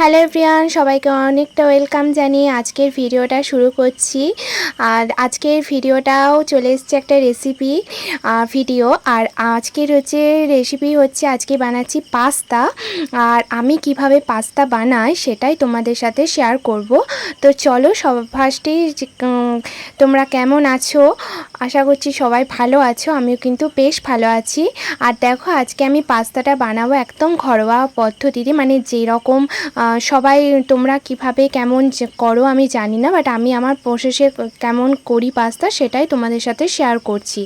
Hello everyone সবাইকে অনেকটা welcome জানিয়ে আজকের ভিডিওটা শুরু করছি। আর আজকের ভিডিওটাও চলে এসছে একটা রেসিপি ভিডিও। আর আজকের হচ্ছে রেসিপি হচ্ছে, আজকে বানাচ্ছি পাস্তা। আর আমি কীভাবে পাস্তা বানাই সেটাই তোমাদের সাথে শেয়ার করব। তো চলো সব ফার্স্টেই তোমরা কেমন আছো? আশা করছি সবাই ভালো আছো, আমিও কিন্তু বেশ ভালো আছি। আর দেখো, আজকে আমি পাস্তাটা বানাবো একদম ঘরোয়া পদ্ধতিতে মানে যেরকম সবাই তোমরা কীভাবে কেমন করো, আমি জানি না বাট আমি আমার প্রসেসে কেমন করি পাস্তা সেটাই তোমাদের সাথে শেয়ার করছি।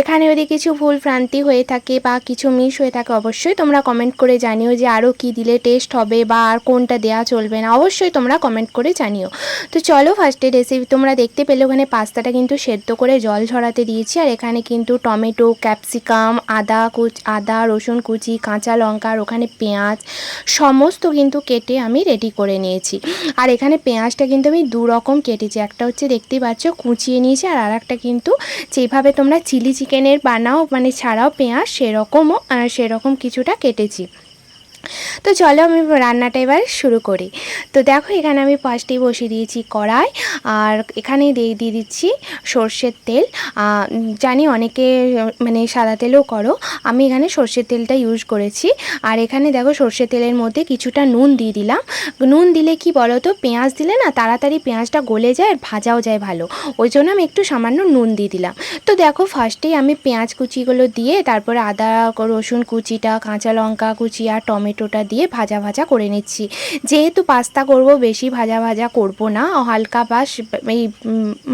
এখানে যদি কিছু ভুল ভ্রান্তি হয়ে থাকে বা কিছু মিস হয়ে থাকে, অবশ্যই তোমরা কমেন্ট করে জানিও যে আরও কি দিলে টেস্ট হবে বা আর কোনটা দেওয়া চলবে না, অবশ্যই তোমরা কমেন্ট করে জানিও। তো চলো ফার্স্টে রেসিপি তোমরা দেখতে পেলে। ওখানে পাস্তাটা কিন্তু সেদ্ধ করে জল ঝরাতে দিয়েছি। আর এখানে কিন্তু টমেটো, ক্যাপসিকাম, আদা কুচ, আদা, রসুন কুচি, কাঁচা লঙ্কা, আর ওখানে পেঁয়াজ, সমস্ত কিন্তু কেটে আমি রেডি করে নিয়েছি। আর এখানে পেঁয়াজটা কিন্তু আমি দু রকম কেটেছি। একটা হচ্ছে দেখতেই পাচ্ছ, কুচিয়ে নিয়েছি, আর আর একটা কিন্তু যেভাবে তোমরা চিলি চিকেনের বানাও মানে ছাড়াও পেঁয়াজ, সেরকমও সেরকম কিছুটা কেটেছি। তো চলো আমি রান্নাটা এবার শুরু করি। তো দেখো এখানে আমি ফার্স্টেই বসিয়ে দিয়েছি কড়াই, আর এখানে দিয়ে দিয়ে দিচ্ছি সর্ষের তেল। জানি অনেকে মানে সাদা তেলও করো, আমি এখানে সর্ষের তেলটা ইউজ করেছি। আর এখানে দেখো সর্ষের তেলের মধ্যে কিছুটা নুন দিয়ে দিলাম। নুন দিলে কি বলো তো পেঁয়াজ দিলে না তাড়াতাড়ি পেঁয়াজটা গলে যায় আর ভাজাও যায় ভালো। ওই জন্য আমি একটু সামান্য নুন দিয়ে দিলাম। তো দেখো ফার্স্টেই আমি পেঁয়াজ কুচিগুলো দিয়ে, তারপরে আদা রসুন কুচিটা, কাঁচা লঙ্কা কুচি আর টমেটো টমেটোটা দিয়ে ভাজা ভাজা করে নিচ্ছি। যেহেতু পাস্তা করব, বেশি ভাজা ভাজা করব না, হালকা বাস এই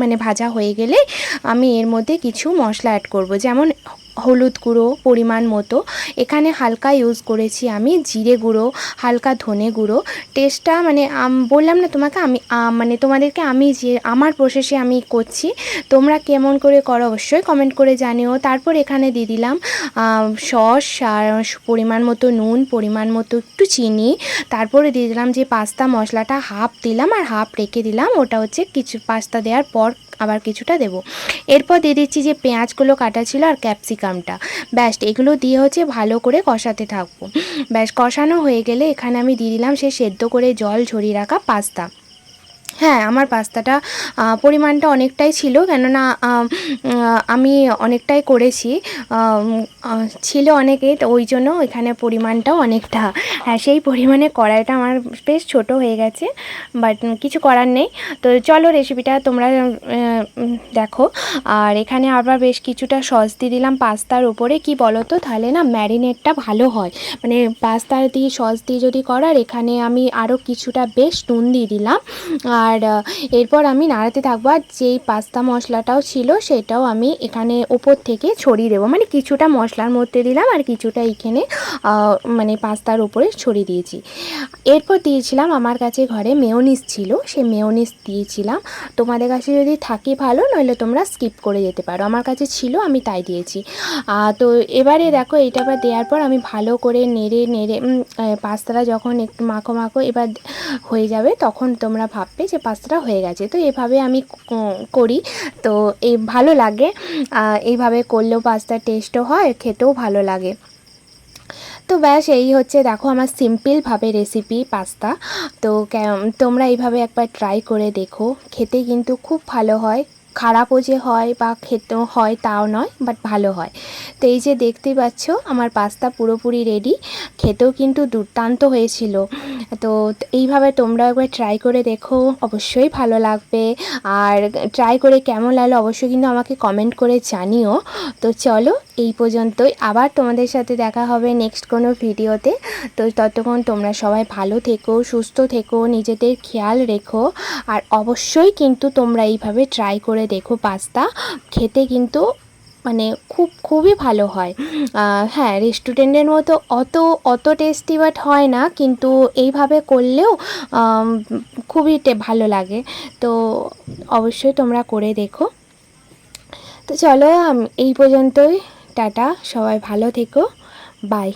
মানে ভাজা হয়ে গেলে আমি এর মধ্যে কিছু মশলা অ্যাড করব। যেমন হলুদ গুঁড়ো পরিমাণ মতো। এখানে হালকা ইউজ করেছি আমি জিরে গুঁড়ো, হালকা ধনে গুঁড়ো। টেস্টটা মানে বললাম না তোমাকে আমি মানে তোমাদেরকে আমি যে, আমার প্রসেসে আমি করছি। তোমরা কেমন করে করো অবশ্যই কমেন্ট করে জানিও। তারপর এখানে দিয়ে দিলাম সস আর পরিমাণ মতো নুন, পরিমাণ মতো একটু চিনি। তারপরে দিয়ে দিলাম যে পাস্তা মশলাটা হাফ দিলাম আর হাফ রেখে দিলাম। ওটা হচ্ছে কিছু পাস্তা দেওয়ার পর আবার কিছুটা দেব। এরপর দিয়ে দিচ্ছি যে পেঁয়াজগুলো কাটা ছিল আর ক্যাপসিকামটা। ব্যাস, এগুলো দিয়ে হচ্ছে ভালো করে কষাতে থাকব। ব্যাস, কষানো হয়ে গেলে এখানে আমি দিয়ে দিলাম সে সেদ্ধ করে জল ঝরিয়ে রাখা পাস্তা। হ্যাঁ আমার পাস্তাটা পরিমাণটা অনেকটাই ছিল কেননা আমি অনেকটাই করেছি। ছিল অনেকে, তো ওই জন্য এখানে পরিমাণটাও অনেকটা। হ্যাঁ সেই পরিমাণে কড়াইটা আমার বেশ ছোট হয়ে গেছে, বাট কিছু করার নেই। তো চলো রেসিপিটা তোমরা দেখো। আর এখানে আবার বেশ কিছুটা সস দিয়ে দিলাম পাস্তার উপরে। কি বলো তো তাহলে না ম্যারিনেটটা ভালো হয়। মানে পাস্তা দিয়ে সস দিয়ে যদি করার, এখানে আমি আরও কিছুটা বেশ নুন দিয়ে দিলাম। আর এরপর আমি নাড়াতে থাকব আর যেই পাস্তা মশলাটাও ছিল সেটাও আমি এখানে ওপর থেকে ছড়িয়ে দেবো। মানে কিছুটা মশলার মধ্যে দিলাম আর কিছুটা এখানে মানে পাস্তার উপরে ছড়িয়ে দিয়েছি। এরপর দিয়েছিলাম আমার কাছে ঘরে মেয়নিস ছিল, সে মেয়নিস দিয়েছিলাম। তোমাদের কাছে যদি থাকে ভালো, নইলে তোমরা স্কিপ করে যেতে পারো। আমার কাছে ছিল, আমি তাই দিয়েছি। তো এবারে দেখো এটা এবার দেওয়ার পর আমি ভালো করে নেড়ে নেড়ে পাস্তাটা যখন একটু মাখো মাখো এবার হয়ে যাবে, তখন তোমরা ভাববে যে পাস্তাটা হয়ে গেছে। তো এভাবে আমি করি। তো এই ভালো লাগে। এইভাবে করলেও পাস্তার টেস্টও হয়, খেতেও ভালো লাগে। তো ব্যাস, এই হচ্ছে দেখো আমার সিম্পলভাবে রেসিপি পাস্তা। তো তোমরা এইভাবে একবার ট্রাই করে দেখো। খেতে কিন্তু খুব ভালো হয়। খারাপও যে হয় বা খেতেও হয় তাও নয় বাট ভালো হয়। তো এই যে দেখতে পাচ্ছ, আমার পাস্তা পুরোপুরি রেডি খেতেও কিন্তু দুর্দান্ত হয়েছিল। তো এইভাবে তোমরা একবার ট্রাই করে দেখো, অবশ্যই ভালো লাগবে। আর ট্রাই করে কেমন লাগল অবশ্যই কিন্তু আমাকে কমেন্ট করে জানিও। তো চলো, এই পর্যন্তই। আবার তোমাদের সাথে দেখা হবে নেক্সট কোনো ভিডিওতে তো ততক্ষণ তোমরা সবাই ভালো থেকো, সুস্থ থেকো, নিজেদের খেয়াল রেখো। আর অবশ্যই কিন্তু তোমরা এইভাবে ট্রাই করে দেখো পাস্তা খেতে কিন্তু মানে খুব, খুবই ভালো হয়। হ্যাঁ রেস্টুরেন্টের মতো অত অত টেস্টি বাট হয় না, কিন্তু এইভাবে করলেও খুবই ভালো লাগে। তো অবশ্যই তোমরা করে দেখো। তো চলো এই পর্যন্তই। টাটা, সবাই ভালো থেকো। বাই